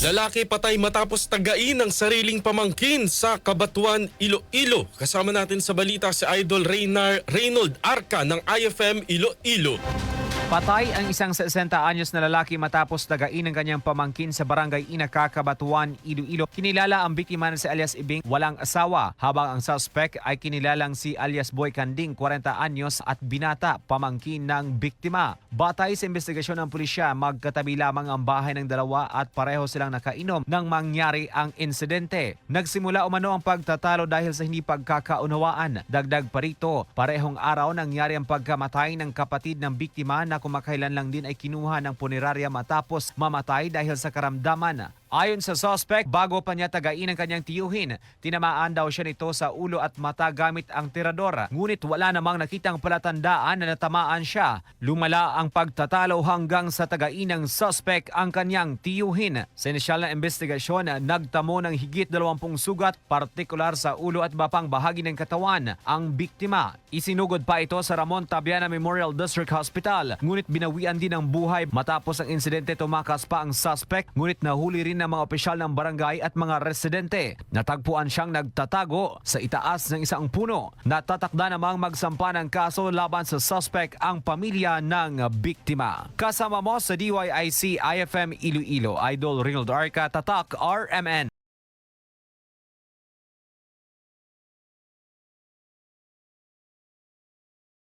Lalaki patay matapos tagain ng sariling pamangkin sa Kabatuan, Iloilo. Kasama natin sa balita si Idol Reynar, Reynold Arca ng IFM Iloilo. Patay ang isang 60 anyos na lalaki matapos dagain ng kanyang pamangkin sa barangay Inaka, Kabatuan, Iloilo. Kinilala ang biktima na si alias Ibing walang asawa habang ang suspect ay kinilalang si alias Boy Kanding 40 anyos at binata pamangkin ng biktima. Batay sa investigasyon ng pulisya, magkatabi lamang ang bahay ng dalawa at pareho silang nakainom nang mangyari ang insidente. Nagsimula umano ang pagtatalo dahil sa hindi pagkakaunawaan. Dagdag pa rito, parehong araw nangyari ang pagkamatay ng kapatid ng biktima na kumakailan lang din ay kinuha ng punerarya matapos mamatay dahil sa karamdaman. Ayon sa suspect, bago pa niya tagain ang kanyang tiyuhin, tinamaan daw siya nito sa ulo at mata gamit ang tirador. Ngunit wala namang nakitang palatandaan na natamaan siya. Lumala ang pagtatalo hanggang sa tagain ng suspect ang kanyang tiyuhin. Sa inisyal na investigasyon, nagtamo ng higit 20 sugat, partikular sa ulo at bapang bahagi ng katawan ang biktima. Isinugod pa ito sa Ramon Tabiana Memorial District Hospital, ngunit binawian din ang buhay matapos ang insidente tumakas pa ang suspect, ngunit nahuli rin ng mga opisyal ng barangay at mga residente. Natagpuan siyang nagtatago sa itaas ng isang puno. Natatakda namang magsampa ng kaso laban sa suspect ang pamilya ng biktima. Kasama mo sa DYIC IFM Iloilo, Idol Rinald Arca, Tatak RMN.